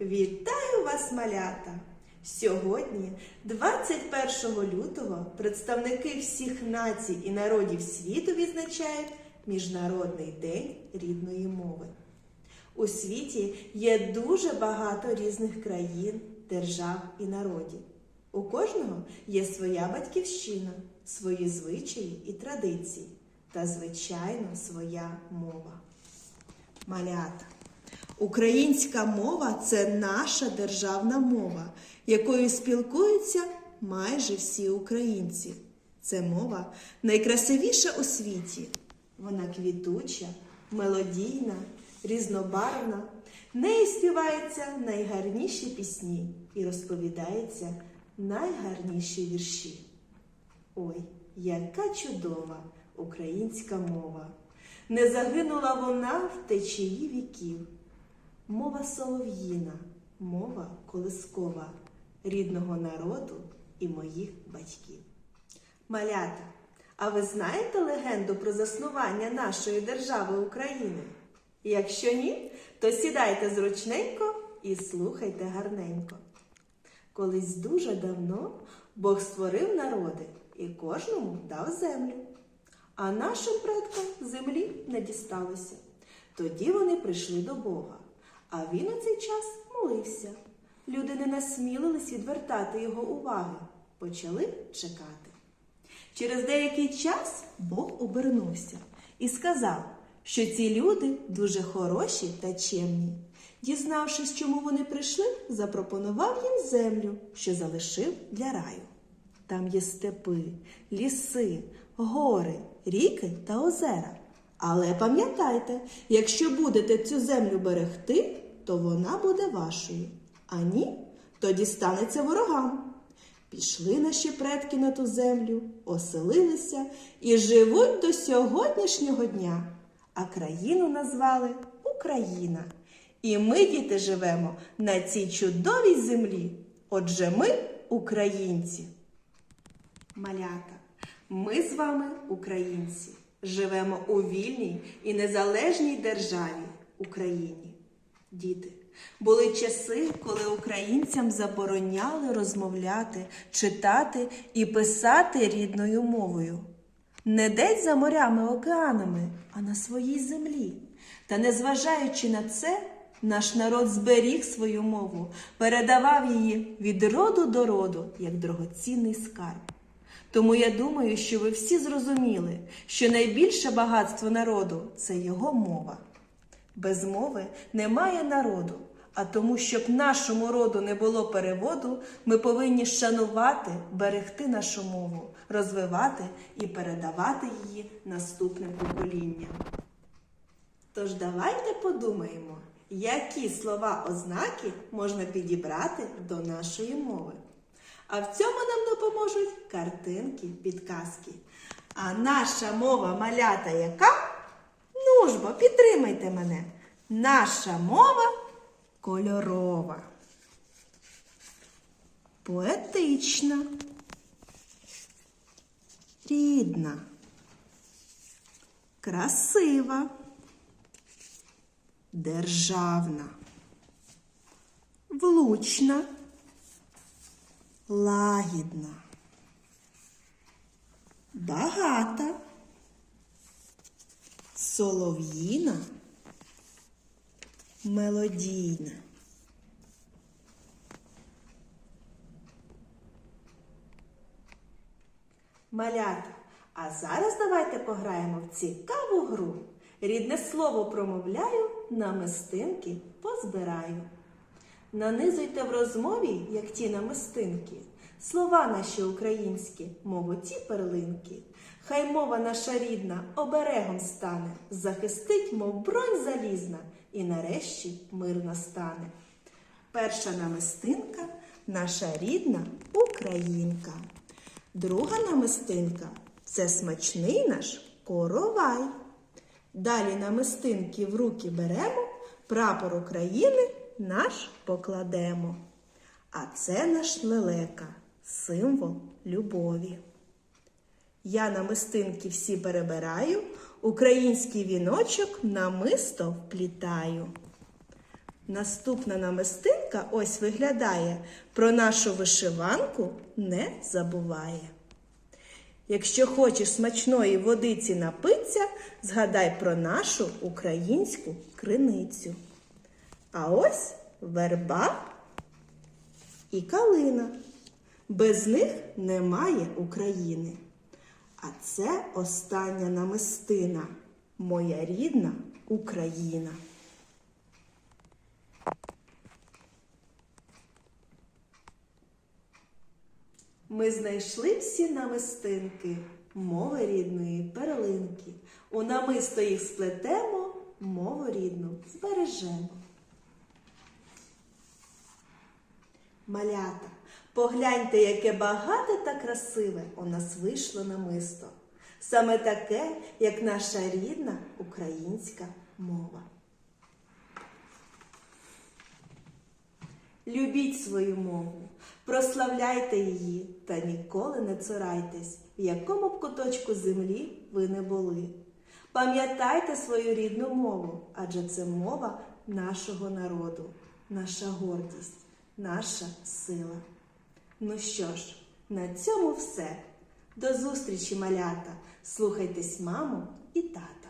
Вітаю вас, малята! Сьогодні, 21 лютого, представники всіх націй і народів світу відзначають Міжнародний день рідної мови. У світі є дуже багато різних країн, держав і народів. У кожного є своя батьківщина, свої звичаї і традиції та, звичайно, своя мова. Малята. Українська мова це наша державна мова, якою спілкуються майже всі українці. Це мова найкрасивіша у світі. Вона квітуча, мелодійна, різнобарвна. Нею співаються найгарніші пісні і розповідаються найгарніші вірші. Ой, яка чудова українська мова! Не загинула вона в течії віків. Мова солов'їна, мова колискова, рідного народу і моїх батьків. Малята, а ви знаєте легенду про заснування нашої держави України? Якщо ні, то сідайте зручненько і слухайте гарненько. Колись дуже давно Бог створив народи і кожному дав землю. А нашим предкам землі не дісталося. Тоді вони прийшли до Бога, а він у цей час молився. Люди не насмілились відвертати його уваги, почали чекати. Через деякий час Бог обернувся і сказав, що ці люди дуже хороші та чемні. Дізнавшись, чому вони прийшли, запропонував їм землю, що залишив для раю. Там є степи, ліси, гори, ріки та озера. Але пам'ятайте, якщо будете цю землю берегти, то вона буде вашою. А ні, то дістанеться ворогам. Пішли наші предки на ту землю, оселилися і живуть до сьогоднішнього дня. А країну назвали Україна. І ми, діти, живемо на цій чудовій землі. Отже, ми українці. Малята, ми з вами, українці, живемо у вільній і незалежній державі Україні. Діти, були часи, коли українцям забороняли розмовляти, читати і писати рідною мовою. Не десь за морями, океанами, а на своїй землі. Та незважаючи на це, наш народ зберіг свою мову, передавав її від роду до роду, як дорогоцінний скарб. Тому я думаю, що ви всі зрозуміли, що найбільше багатство народу це його мова. Без мови немає народу, а тому, щоб нашому роду не було переводу, ми повинні шанувати, берегти нашу мову, розвивати і передавати її наступним поколінням. Тож давайте подумаємо, які слова ознаки можна підібрати до нашої мови. А в цьому нам допоможуть картинки, підказки. А наша мова малята яка? Ну ж бо, підтримайте мене. Наша мова кольорова, поетична, рідна, красива, державна, влучна, лагідна, багата, солов'їна, мелодійна. Малята, а зараз давайте пограємо в цікаву гру. Рідне слово промовляю, намистинки позбираю. Нанизуйте в розмові, як ті намистинки, слова наші українські, мов ті перлинки. Хай мова наша рідна оберегом стане, захистить, мов бронь залізна, і нарешті мир настане. Перша намистинка наша рідна українка. Друга намистинка це смачний наш коровай. Далі намистинки в руки беремо, прапор України наш покладемо. А це наш лелека, символ любові. Я намистинки всі перебираю, український віночок намисто вплітаю. Наступна намистинка ось виглядає. Про нашу вишиванку не забуває. Якщо хочеш смачної водиці напитися, згадай про нашу українську криницю. А ось верба і калина. Без них немає України. А це остання намистина, моя рідна Україна. Ми знайшли всі намистинки, мови рідної перлинки. У намисто їх сплетемо, мову рідну збережемо. Малята, погляньте, яке багате та красиве у нас вийшло намисто. Саме таке, як наша рідна українська мова. Любіть свою мову, прославляйте її та ніколи не цурайтесь, в якому б куточку землі ви не були. Пам'ятайте свою рідну мову, адже це мова нашого народу, наша гордість, наша сила. Ну що ж, на цьому все. До зустрічі, малята! Слухайтесь маму і тата.